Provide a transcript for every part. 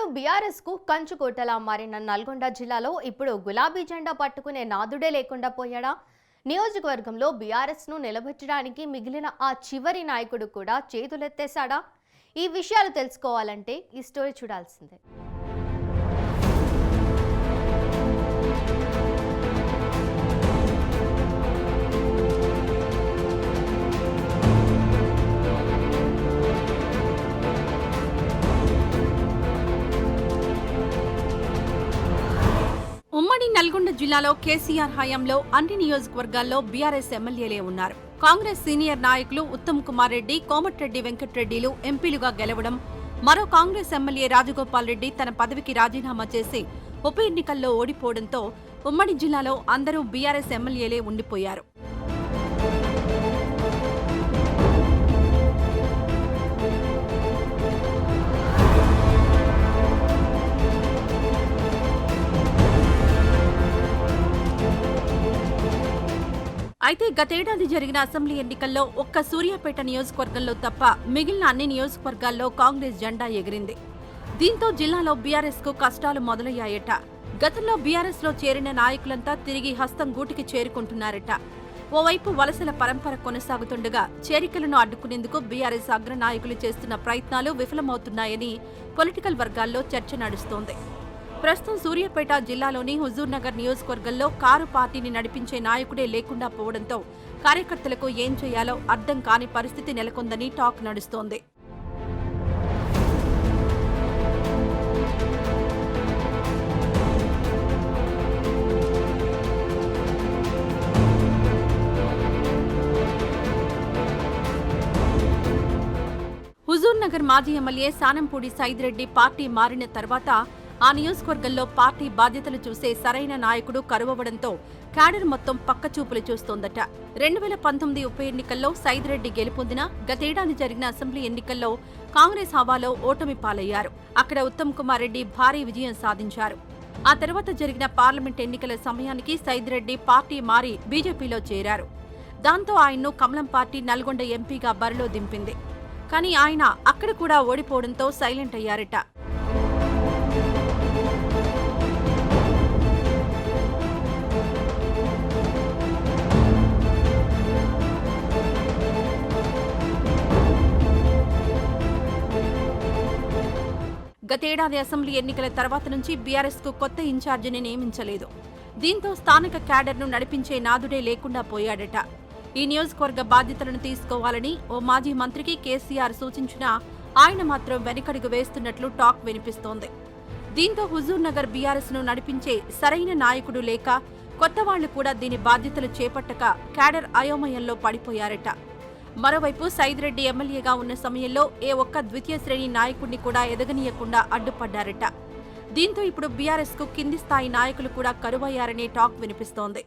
ఒకప్పుడు బీఆర్ఎస్కు కంచుకోటలా మారిన నల్గొండ జిల్లాలో ఇప్పుడు గులాబీ జెండా పట్టుకునే నాదుడే లేకుండా పోయాడా? నియోజకవర్గంలో బీఆర్ఎస్ను నిలబెట్టడానికి మిగిలిన ఆ చివరి నాయకుడు కూడా చేతులెత్తేశాడా? ఈ విషయాలు తెలుసుకోవాలంటే ఈ స్టోరీ చూడాల్సిందే. ఉమ్మడి నల్గొండ జిల్లాలో కేసీఆర్ హయాంలో అన్ని నియోజకవర్గాల్లో బీఆర్ఎస్ ఎమ్మెల్యేలే ఉన్నారు. కాంగ్రెస్ సీనియర్ నాయకులు ఉత్తమ్ కుమార్ రెడ్డి కోమటిరెడ్డి వెంకట్రెడ్డిలు ఎంపీలుగా గెలవడం మరో కాంగ్రెస్ ఎమ్మెల్యే రాజగోపాల్ రెడ్డి తన పదవికి రాజీనామా చేసి ఉప ఎన్నికల్లో ఓడిపోవడంతో ఉమ్మడి జిల్లాలో అందరూ బీఆర్ఎస్ ఎమ్మెల్యేలే ఉండిపోయారు. అయితే గతేడాది జరిగిన అసెంబ్లీ ఎన్నికల్లో ఒక్క సూర్యాపేట నియోజకవర్గంలో తప్ప మిగిలిన అన్ని నియోజకవర్గాల్లో కాంగ్రెస్ జెండా ఎగిరింది. దీంతో జిల్లాలో బీఆర్ఎస్కు కష్టాలు మొదలయ్యాయట. గతంలో బీఆర్ఎస్లో చేరిన నాయకులంతా తిరిగి హస్తం గూటికి చేరుకుంటున్నారట. ఓవైపు వలసల పరంపర కొనసాగుతుండగా చేరికలను అడ్డుకునేందుకు బీఆర్ఎస్ అగ్ర నాయకులు చేస్తున్న ప్రయత్నాలు విఫలమవుతున్నాయని పొలిటికల్ వర్గాల్లో చర్చ నడుస్తోంది. ప్రస్తుతం సూర్యాపేట జిల్లాలోని హుజూర్ నగర్ నియోజకవర్గంలో కారు పార్టీని నడిపించే నాయకుడే లేకుండా పోవడంతో కార్యకర్తలకు ఏం చేయాలో అర్థం కాని పరిస్థితి నెలకొందని టాక్ నడుస్తోంది. హుజూర్ నగర్ మాజీ ఎమ్మెల్యే సానంపూడి సైదిరెడ్డి పార్టీ మారిన తర్వాత ఆ నియోజకవర్గంలో పార్టీ బాధ్యతలు చూసే సరైన నాయకుడు కరువవడంతో క్యాడర్ మొత్తం పక్కచూపులు చూస్తోందట. రెండు వేల పంతొమ్మిది ఉప ఎన్నికల్లో సైదిరెడ్డి గెలుపొందిన గతేడాది జరిగిన అసెంబ్లీ ఎన్నికల్లో కాంగ్రెస్ హవాలో ఓటమి పాలయ్యారు. అక్కడ ఉత్తమ్ కుమార్ రెడ్డి భారీ విజయం సాధించారు. ఆ తర్వాత జరిగిన పార్లమెంట్ ఎన్నికల సమయానికి సైదిరెడ్డి పార్టీ మారి బీజేపీలో చేరారు. దాంతో ఆయన్ను కమలం పార్టీ నల్గొండ ఎంపీగా బరిలో దింపింది. కానీ ఆయన అక్కడ కూడా ఓడిపోవడంతో సైలెంట్ అయ్యారట. గతేడాది అసెంబ్లీ ఎన్నికల తర్వాత నుంచి బీఆర్ఎస్కు కొత్త ఇన్ఛార్జిని నియమించలేదు. దీంతో స్థానిక క్యాడర్ను నడిపించే నాదుడే లేకుండా పోయాడట. ఈ నియోజకవర్గ బాధ్యతలను తీసుకోవాలని ఓ మాజీ మంత్రికి కేసీఆర్ సూచించినా ఆయన మాత్రం వెనకడుగు వేస్తున్నట్లు టాక్ వినిపిస్తోంది. దీంతో హుజూర్ నగర్ బీఆర్ఎస్ను నడిపించే సరైన నాయకుడు లేక కొత్త వాళ్ళు కూడా దీని బాధ్యతలు చేపట్టక క్యాడర్ అయోమయంలో పడిపోయారట. మరోవైపు సైదిరెడ్డి ఎమ్మెల్యేగా ఉన్న సమయంలో ఏ ఒక్క ద్వితీయ శ్రేణి నాయకుడిని కూడా ఎదగనీయకుండా అడ్డుపడ్డారట. దీంతో ఇప్పుడు బీఆర్ఎస్కు కింది స్థాయి నాయకులు కూడా కరువయ్యారనే టాక్ వినిపిస్తోంది.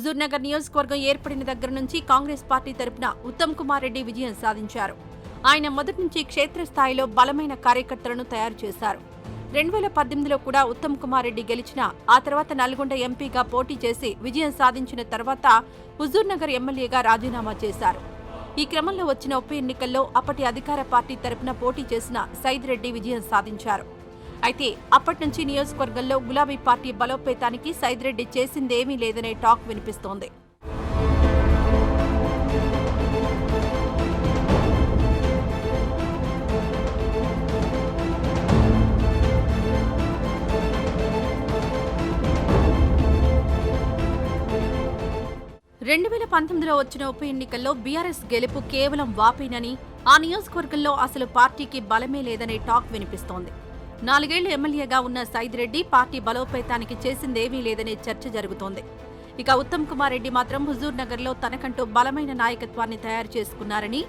హుజూర్నగర్ నియోజకవర్గం ఏర్పడిన దగ్గర నుంచి కాంగ్రెస్ పార్టీ తరపున ఉత్తమ్ కుమార్ రెడ్డి విజయం సాధించారు. ఆయన మొదటి నుంచి క్షేత్రస్థాయిలో బలమైన కార్యకర్తలను తయారు చేశారు. రెండు వేల పద్దెనిమిదిలో కూడా ఉత్తమ్ కుమార్ రెడ్డి గెలిచిన ఆ తర్వాత నల్గొండ ఎంపీగా పోటీ చేసి విజయం సాధించిన తర్వాత హుజూర్ నగర్ ఎమ్మెల్యేగా రాజీనామా చేశారు. ఈ క్రమంలో వచ్చిన ఉప ఎన్నికల్లో అప్పటి అధికార పార్టీ తరపున పోటీ చేసిన సైద్ రెడ్డి విజయం సాధించారు. అయితే అప్పటి నుంచి నియోజకవర్గంలో గులాబీ పార్టీ బలోపేతానికి సైదిరెడ్డి చేసిందేమీ లేదనే టాక్ వినిపిస్తోంది. రెండు వేల పంతొమ్మిదిలో వచ్చిన ఉప ఎన్నికల్లో బీఆర్ఎస్ గెలుపు కేవలం వాపేనని ఆ నియోజకవర్గంలో అసలు పార్టీకి బలమే లేదనే టాక్ వినిపిస్తోంది. నాలుగేళ్ళు ఎమ్మెల్యేగా ఉన్న సైదిరెడ్డి పార్టీ బలోపేతానికి చేసిందేమీ లేదనే చర్చ జరుగుతోంది. ఇక ఉత్తమ్ కుమార్ రెడ్డి మాత్రం హుజూర్ నగర్లో తనకంటూ బలమైన నాయకత్వాన్ని తయారు చేసుకున్నారని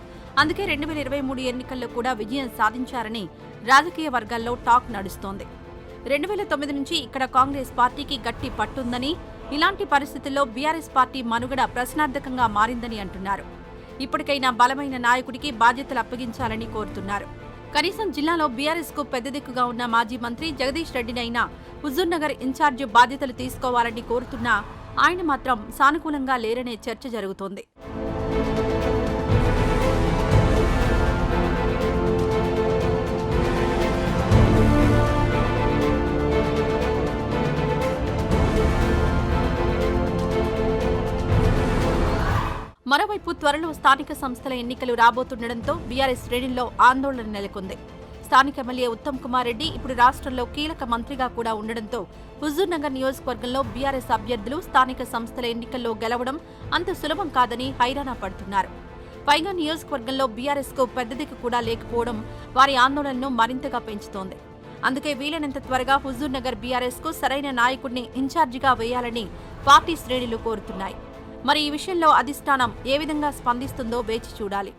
అందుకే రెండు వేల ఇరవై మూడు ఎన్నికల్లో కూడా విజయం సాధించారని రాజకీయ వర్గాల్లో టాక్ నడుస్తోంది. రెండు వేల తొమ్మిది నుంచి ఇక్కడ కాంగ్రెస్ పార్టీకి గట్టి పట్టుందని ఇలాంటి పరిస్థితుల్లో బీఆర్ఎస్ పార్టీ మనుగడ ప్రశ్నార్థకంగా మారిందని అంటున్నారు. ఇప్పటికైనా బలమైన నాయకుడికి బాధ్యతలు అప్పగించాలని కోరుతున్నారు. కనీసం జిల్లాలో బీఆర్ఎస్కు పెద్ద దిక్కుగా ఉన్న మాజీ మంత్రి జగదీష్ రెడ్డినైనా హుజూర్ నగర్ ఇన్ఛార్జ్ బాధ్యతలు తీసుకోవాలని కోరుతున్నా ఆయన మాత్రం సానుకూలంగా లేరనే చర్చ జరుగుతోంది. మరోవైపు త్వరలో స్థానిక సంస్థల ఎన్నికలు రాబోతుండటంతో బీఆర్ఎస్ శ్రేణుల్లో ఆందోళన నెలకొంది. స్థానిక ఎమ్మెల్యే ఉత్తమ్ కుమార్ రెడ్డి ఇప్పుడు రాష్ట్రంలో కీలక మంత్రిగా కూడా ఉండడంతో హుజూర్ నగర్ నియోజకవర్గంలో బీఆర్ఎస్ అభ్యర్థులు స్థానిక సంస్థల ఎన్నికల్లో గెలవడం అంత సులభం కాదని హైరాణ పడుతున్నారు. పైగా నియోజకవర్గంలో బీఆర్ఎస్కు పెద్ద దిక్కు కూడా లేకపోవడం వారి ఆందోళనను మరింతగా పెంచుతోంది. అందుకే వీలైనంత త్వరగా హుజూర్ నగర్ బీఆర్ఎస్కు సరైన నాయకుడిని ఇన్ఛార్జిగా వేయాలని పార్టీ శ్రేణులు కోరుతున్నాయి. మరి ఈ విషయంలో అధిష్టానం ఏ విధంగా స్పందిస్తుందో వేచి చూడాలి.